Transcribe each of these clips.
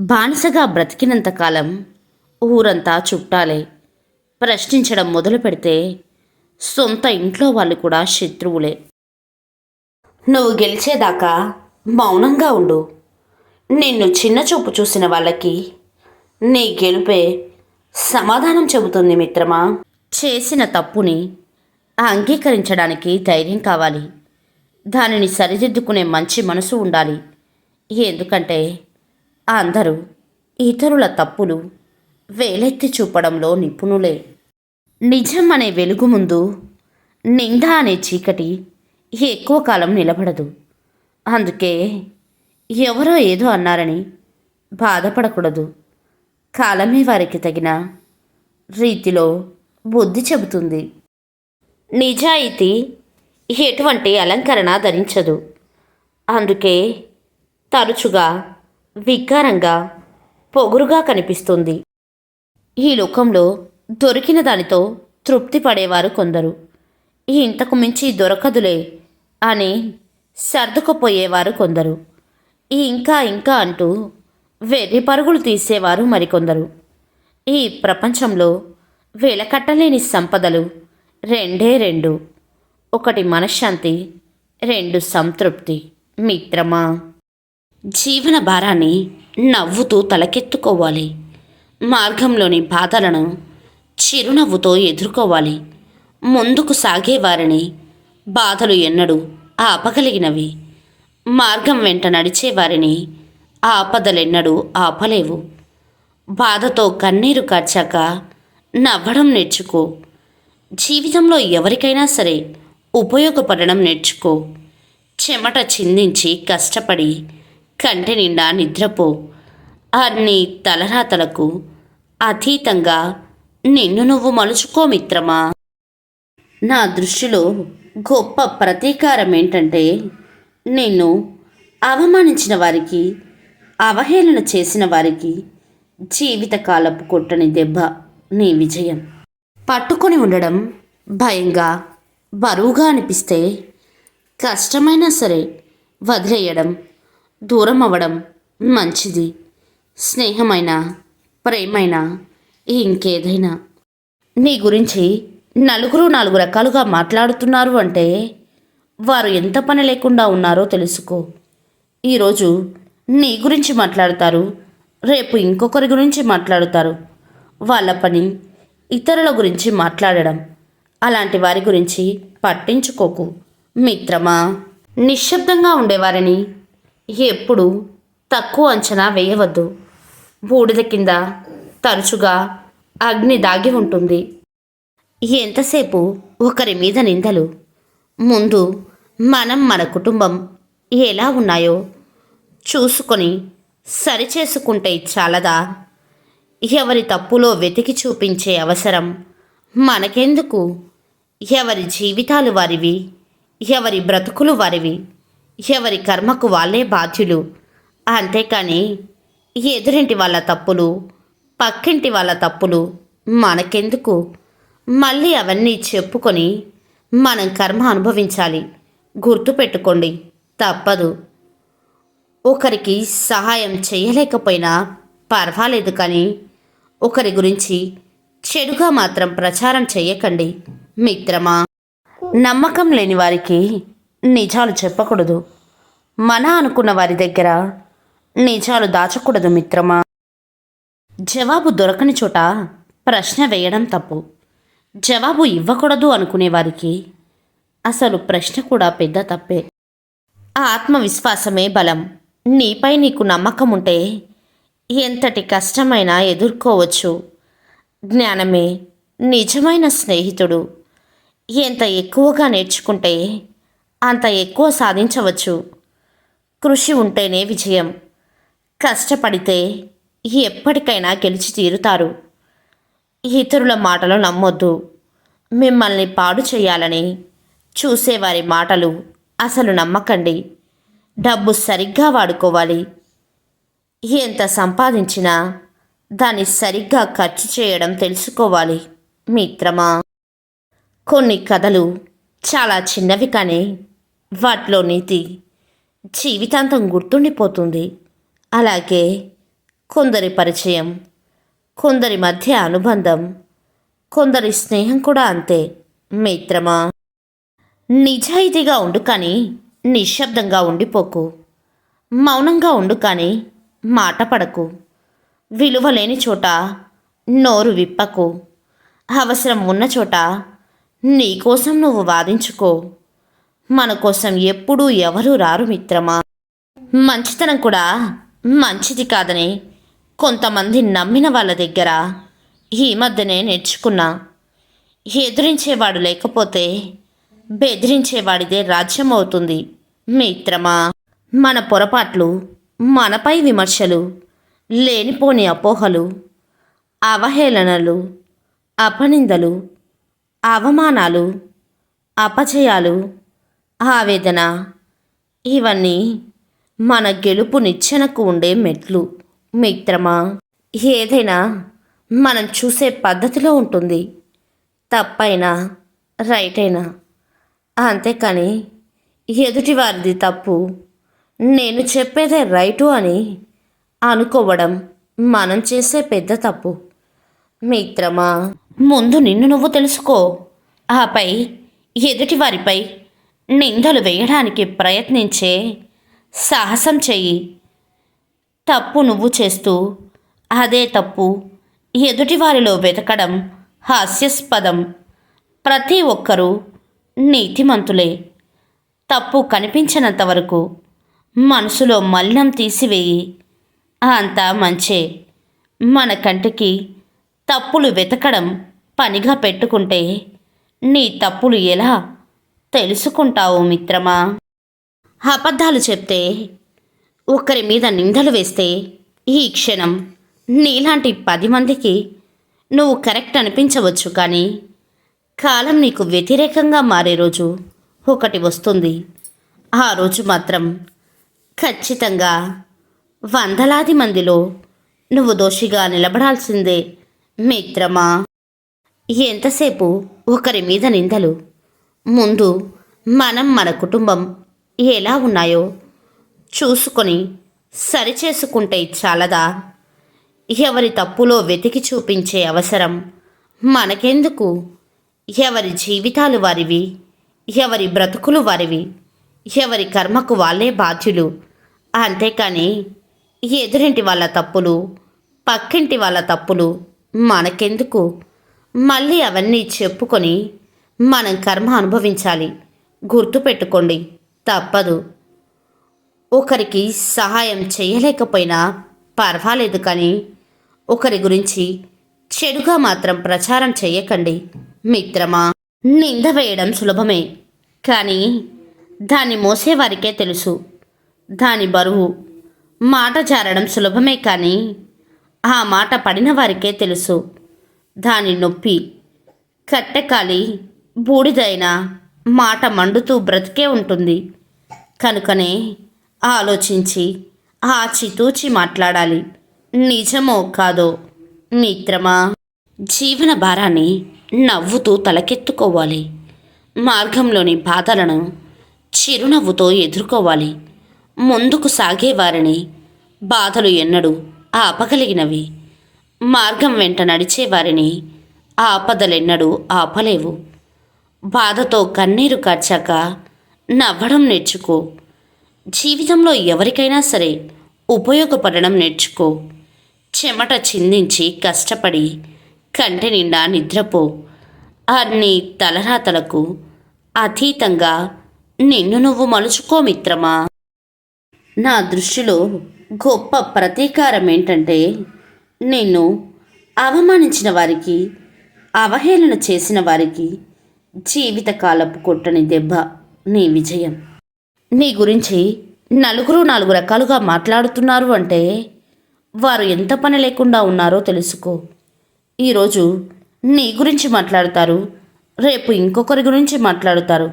బానిసగా బ్రతికినంతకాలం ఊరంతా చుట్టాలే. ప్రశ్నించడం మొదలు పెడితే సొంత ఇంట్లో వాళ్ళు కూడా శత్రువులే. నువ్వు గెలిచేదాకా మౌనంగా ఉండు. నిన్ను చిన్న చూపు చూసిన వాళ్ళకి నీ గెలుపే సమాధానం చెబుతుంది మిత్రమా? చేసిన తప్పుని అంగీకరించడానికి ధైర్యం కావాలి. దానిని సరిదిద్దుకునే మంచి మనసు ఉండాలి. ఎందుకంటే అందరూ ఇతరుల తప్పులు వేలెత్తి చూపడంలో నిపుణులే. నిజం అనే వెలుగు ముందు నింద అనే చీకటి ఎక్కువ కాలం నిలబడదు. అందుకే ఎవరో ఏదో అన్నారని బాధపడకూడదు. కాలమే వారికి తగిన రీతిలో బుద్ధి చెబుతుంది. నిజాయితీ ఎటువంటి అలంకరణ ధరించదు. అందుకే తరచుగా వికారంగా పొగురుగా కనిపిస్తుంది. ఈ లోకంలో దొరికిన దానితో తృప్తి పడేవారు కొందరు. ఇంతకు మించి దొరకదులే అని సర్దుకుపోయేవారు కొందరు. ఇంకా ఇంకా అంటూ వెర్రి పరుగులు తీసేవారు మరికొందరు. ఈ ప్రపంచంలో వెలకట్టలేని సంపదలు రెండే రెండు. ఒకటి మనశ్శాంతి రెండు సంతృప్తి. మిత్రమా? జీవన భారాన్ని నవ్వుతూ తలకెత్తుకోవాలి. మార్గంలోని బాధలను చిరునవ్వుతో ఎదుర్కోవాలి. ముందుకు సాగేవారిని బాధలు ఎన్నడూ ఆపగలిగినవి. మార్గం వెంట నడిచేవారిని ఆపదలెన్నడూ ఆపలేవు. బాధతో కన్నీరు కార్చాక నవ్వడం నేర్చుకో. జీవితంలో ఎవరికైనా సరే ఉపయోగపడడం నేర్చుకో. చెమట చిందించి కష్టపడి కంటి నిండా నిద్రపో. అన్ని తలరాతలకు అతీతంగా నిన్ను నువ్వు మలుచుకో మిత్రమా. నా దృష్టిలో గొప్ప ప్రతీకారం ఏంటంటే నిన్ను అవమానించిన వారికి అవహేళన చేసిన వారికి జీవితకాలపు కొట్టని దెబ్బ నీ విజయం. పట్టుకొని ఉండడం భయంగా బరువుగా అనిపిస్తే కష్టమైనా సరే వదిలేయడం దూరం అవ్వడం మంచిది. స్నేహమైన ప్రేమైనా ఇంకేదైనా. నీ గురించి నలుగురు నాలుగు రకాలుగా మాట్లాడుతున్నారు అంటే వారు ఎంత పని లేకుండా ఉన్నారో తెలుసుకో. ఈరోజు నీ గురించి మాట్లాడతారు రేపు ఇంకొకరి గురించి మాట్లాడుతారు. వాళ్ళ పని ఇతరుల గురించి మాట్లాడడం. అలాంటి వారి గురించి పట్టించుకోకు. మిత్రమా నిశ్శబ్దంగా ఉండేవారిని ఎప్పుడు తక్కువ అంచనా వేయవద్దు. బూడిద కింద తరచుగా అగ్ని దాగి ఉంటుంది. ఎంతసేపు ఒకరి మీద నిందలు? ముందు మనం మన కుటుంబం ఎలా ఉన్నాయో చూసుకొని సరిచేసుకుంటే చాలదా? ఎవరి తప్పులో వెతికి చూపించే అవసరం మనకెందుకు? ఎవరి జీవితాలు వారివి? ఎవరి బ్రతుకులు వారివి? ఎవరి కర్మకు వాళ్ళే బాధ్యులు. అంతేకాని ఎదురింటి వాళ్ళ తప్పులు పక్కింటి వాళ్ళ తప్పులు మనకెందుకు? మళ్ళీ అవన్నీ చెప్పుకొని మనం కర్మ అనుభవించాలి. గుర్తుపెట్టుకోండి తప్పదు. ఒకరికి సహాయం చేయలేకపోయినా పర్వాలేదు కానీ ఒకరి గురించి చెడుగా మాత్రం ప్రచారం చేయకండి మిత్రమా. నమ్మకం లేని వారికి నిజాలు చెప్పకూడదు. మన అనుకున్న వారి దగ్గర నిజాలు దాచకూడదు మిత్రమా? జవాబు దొరకని చోట ప్రశ్న వేయడం తప్పు. జవాబు ఇవ్వకూడదు అనుకునే వారికి అసలు ప్రశ్న కూడా పెద్ద తప్పే. ఆత్మవిశ్వాసమే బలం. నీపై నీకు నమ్మకం ఉంటే ఎంతటి కష్టమైనా ఎదుర్కోవచ్చు. జ్ఞానమే నిజమైన స్నేహితుడు. ఎంత ఎక్కువగా నేర్చుకుంటే అంత ఎక్కువ సాధించవచ్చు. కృషి ఉంటేనే విజయం. కష్టపడితే ఎప్పటికైనా గెలిచి తీరుతారు. ఇతరుల మాటలు నమ్మొద్దు. మిమ్మల్ని పాడు చేయాలని చూసేవారి మాటలు అసలు నమ్మకండి. డబ్బు సరిగ్గా వాడుకోవాలి. ఎంత సంపాదించినా దాన్ని సరిగ్గా ఖర్చు చేయడం తెలుసుకోవాలి మిత్రమా? కొన్ని కథలు చాలా చిన్నవి కానీ వాటిలో నీతి జీవితాంతం గుర్తుండిపోతుంది. అలాగే కొందరి పరిచయం కొందరి మధ్య అనుబంధం కొందరి స్నేహం కూడా అంతే. మిత్రమా? నిజాయితీగా ఉండు కానీ నిశ్శబ్దంగా ఉండిపోకు. మౌనంగా ఉండు కానీ మాట పడకు విలువ లేని చోట నోరు విప్పకు. అవసరం ఉన్న చోట నీకోసం నువ్వు వాదించుకో. మన కోసం ఎప్పుడూ ఎవరూ రారు మిత్రమా? మంచితనం కూడా మంచిది కాదని కొంతమంది నమ్మిన వాళ్ళ దగ్గర ఈ మధ్యనే నేర్చుకున్నా. ఎదురించేవాడు లేకపోతే బెదిరించేవాడిదే రాజ్యం అవుతుంది మిత్రమా? మన పొరపాట్లు మనపై విమర్శలు లేనిపోని అపోహలు అవహేళనలు అపనిందలు అవమానాలు అపజయాలు ఆవేదన. ఇవన్నీ మన గెలుపు నిచ్చెనకు ఉండే మెట్లు మిత్రమా? ఏదైనా మనం చూసే పద్ధతిలో ఉంటుంది. తప్పైనా రైట్ అయినా అంతేకాని ఎదుటివారిది తప్పు నేను చెప్పేదే రైటు అని అనుకోవడం మనం చేసే పెద్ద తప్పు. మిత్రమా? ముందు నిన్ను నువ్వు తెలుసుకో. ఆపై ఎదుటివారిపై నిందలు వేయడానికి ప్రయత్నించే సాహసం చెయ్యి. తప్పు నువ్వు చేస్తూ అదే తప్పు ఎదుటివారిలో వెతకడం హాస్యాస్పదం. ప్రతి ఒక్కరూ నీతిమంతులే. తప్పు కనిపించినంత వరకు మనసులో మలినం తీసివేయి. అంతా మంచే. మన కంటికి తప్పులు వెతకడం పనిగా పెట్టుకుంటే నీ తప్పులు ఎలా తెలుసుకుంటావు మిత్రమా? అబద్ధాలు చెప్తే ఒకరి మీద నిందలు వేస్తే ఈ క్షణం నీలాంటి పది మందికి నువ్వు కరెక్ట్ అనిపించవచ్చు కానీ కాలం నీకు వ్యతిరేకంగా మారే రోజు ఒకటి వస్తుంది. ఆ రోజు మాత్రం ఖచ్చితంగా వందలాది మందిలో నువ్వు దోషిగా నిలబడాల్సిందే మిత్రమా. ఎంతసేపు ఒకరి మీద నిందలు ముందు మనం మన కుటుంబం ఎలా ఉన్నాయో చూసుకొని సరిచేసుకుంటే చాలదా? ఎవరి తప్పులో వెతికి చూపించే అవసరం మనకెందుకు? ఎవరి జీవితాలు వారివి? ఎవరి బ్రతుకులు వారివి? ఎవరి కర్మకు వాళ్ళే బాధ్యులు? అంతేకాని ఎదురింటి వాళ్ళ తప్పులు పక్కింటి వాళ్ళ తప్పులు మనకెందుకు? మళ్ళీ అవన్నీ చెప్పుకొని మనం కర్మ అనుభవించాలి. గుర్తుపెట్టుకోండి తప్పదు. ఒకరికి సహాయం చేయలేకపోయినా పర్వాలేదు కానీ ఒకరి గురించి చెడుగా మాత్రం ప్రచారం చేయకండి. మిత్రమా నింద వేయడం సులభమే. కానీ దాన్ని మోసేవారికే తెలుసు. దాని బరువు మాట జారడం సులభమే కానీ ఆ మాట పడిన వారికే తెలుసు. దాని నొప్పి కట్టకాలి బూడిదైనా మాట మండుతూ బ్రతికే ఉంటుంది. కనుకనే ఆలోచించి ఆచితూచి మాట్లాడాలి. నిజమో కాదో మిత్రమా? జీవన భారాన్ని నవ్వుతూ తలకెత్తుకోవాలి. మార్గంలోని బాధలను చిరునవ్వుతో ఎదుర్కోవాలి. ముందుకు సాగేవారిని బాధలు ఎన్నడూ ఆపగలిగినవి. మార్గం వెంట నడిచేవారిని ఆపదలెన్నడూ ఆపలేవు. బాధతో కన్నీరు కార్చాక నవ్వడం నేర్చుకో. జీవితంలో ఎవరికైనా సరే ఉపయోగపడడం నేర్చుకో. చెమట చిందించి కష్టపడి కంటి నిండా నిద్రపో. అన్ని తలరాతలకు అతీతంగా నిన్ను నువ్వు మలుచుకో మిత్రమా. నా దృష్టిలో గొప్ప ప్రతీకారం ఏంటంటే నిన్ను అవమానించిన వారికి అవహేళన చేసిన వారికి జీవితకాలపు కొట్టని దెబ్బ నీ విజయం. నీ గురించి నలుగురు నాలుగు రకాలుగా మాట్లాడుతున్నారు అంటే వారు ఎంత పని లేకుండా ఉన్నారో తెలుసుకో. ఈరోజు నీ గురించి మాట్లాడతారు రేపు ఇంకొకరి గురించి మాట్లాడుతారు.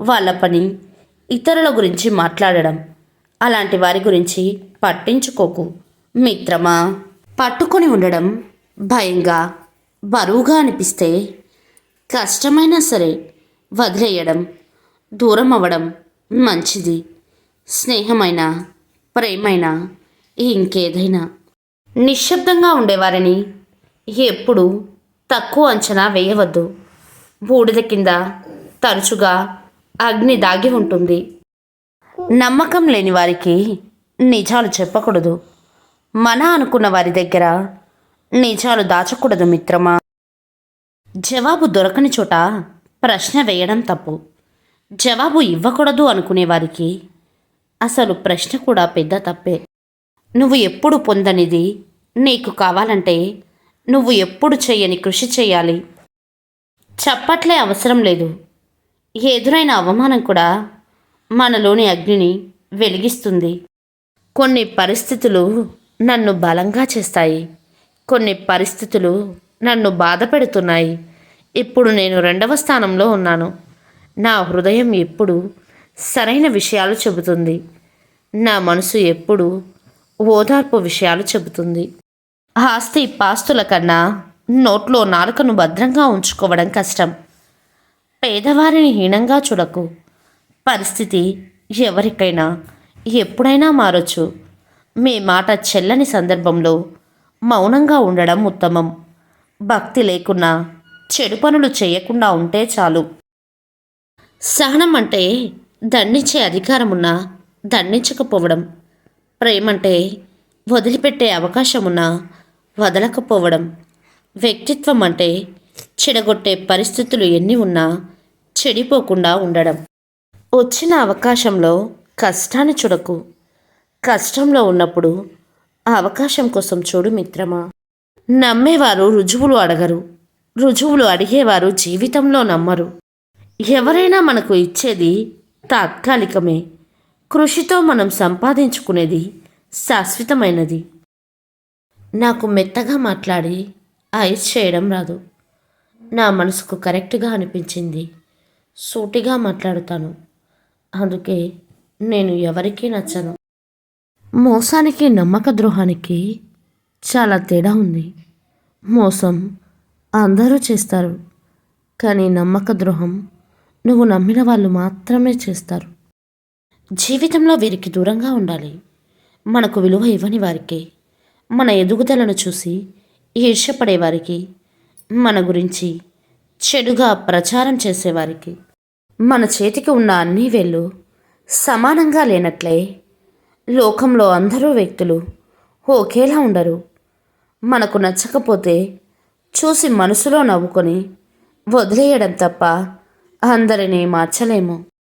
వాళ్ళ పని ఇతరుల గురించి మాట్లాడడం. అలాంటి వారి గురించి పట్టించుకోకు. మిత్రమా? పట్టుకొని ఉండడం భయంగా బరువుగా అనిపిస్తే కష్టమైనా సరే వదిలేయడం దూరం అవ్వడం మంచిది. స్నేహమైన ప్రేమైనా ఇంకేదైనా. నిశ్శబ్దంగా ఉండేవారిని ఎప్పుడు తక్కువ అంచనా వేయవద్దు. బూడిద కింద తరచుగా అగ్ని దాగి ఉంటుంది. నమ్మకం లేని వారికి నిజాలు చెప్పకూడదు. మన అనుకున్న వారి దగ్గర నిజాలు దాచకూడదు మిత్రమా? జవాబు దొరకని చోట ప్రశ్న వేయడం తప్పు. జవాబు ఇవ్వకూడదు అనుకునేవారికి అసలు ప్రశ్న కూడా పెద్ద తప్పే. నువ్వు ఎప్పుడు పొందనిది? నీకు కావాలంటే నువ్వు ఎప్పుడు చేయని కృషి చేయాలి. చప్పట్లే అవసరం లేదు. ఎదురైన అవమానం కూడా మనలోని అగ్నిని వెలిగిస్తుంది. కొన్ని పరిస్థితులు నన్ను బలంగా చేస్తాయి. కొన్ని పరిస్థితులు నన్ను బాధపెడుతున్నాయి ఇప్పుడు నేను రెండవ స్థానంలో ఉన్నాను. నా హృదయం ఎప్పుడు సరైన విషయాలు చెబుతుంది. నా మనసు ఎప్పుడు ఓదార్పు విషయాలు చెబుతుంది. ఆస్తి పాస్తుల కన్నా నోట్లో నాలుకను భద్రంగా ఉంచుకోవడం కష్టం. పేదవారిని హీనంగా చూడకు. పరిస్థితి ఎవరికైనా ఎప్పుడైనా మారొచ్చు. మీ మాట చెల్లని సందర్భంలో మౌనంగా ఉండడం ఉత్తమం. భక్తి లేకున్నా చెడు పనులు చేయకుండా ఉంటే చాలు. సహనం అంటే దండించే అధికారమున్నా దండించకపోవడం. ప్రేమంటే వదిలిపెట్టే అవకాశమున్నా వదలకపోవడం. వ్యక్తిత్వం అంటే చెడగొట్టే పరిస్థితులు ఎన్ని ఉన్నా చెడిపోకుండా ఉండడం. వచ్చిన అవకాశంలో కష్టాన్ని చూడకు. కష్టంలో ఉన్నప్పుడు ఆ అవకాశం కోసం చూడు మిత్రమా. నమ్మేవారు రుజువులు అడగరు. రుజువులు అడిగేవారు జీవితంలో నమ్మరు. ఎవరైనా మనకు ఇచ్చేది తాత్కాలికమే. కృషితో మనం సంపాదించుకునేది శాశ్వతమైనది. నాకు మెత్తగా మాట్లాడి ఐస్ చేయడం రాదు. నా మనసుకు కరెక్ట్గా అనిపించింది. సూటిగా మాట్లాడుతాను. అందుకే నేను ఎవరికీ నచ్చను. మోసానికి నమ్మక ద్రోహానికి చాలా తేడా ఉంది. మోసం అందరూ చేస్తారు కానీ నమ్మక ద్రోహం నువ్వు నమ్మిన వాళ్ళు మాత్రమే చేస్తారు. జీవితంలో వీరికి దూరంగా ఉండాలి. మనకు విలువ ఇవ్వని వారికి మన ఎదుగుదలను చూసి ఈర్షపడేవారికి మన గురించి చెడుగా ప్రచారం చేసేవారికి మన చేతికి ఉన్న అన్ని వేళ్ళు సమానంగా లేనట్లే లోకంలో అందరూ వ్యక్తులు ఒకేలా ఉండరు. మనకు నచ్చకపోతే చూసి మనసులో నవ్వుకొని వదిలేయడం తప్ప అందరినీ మార్చలేము.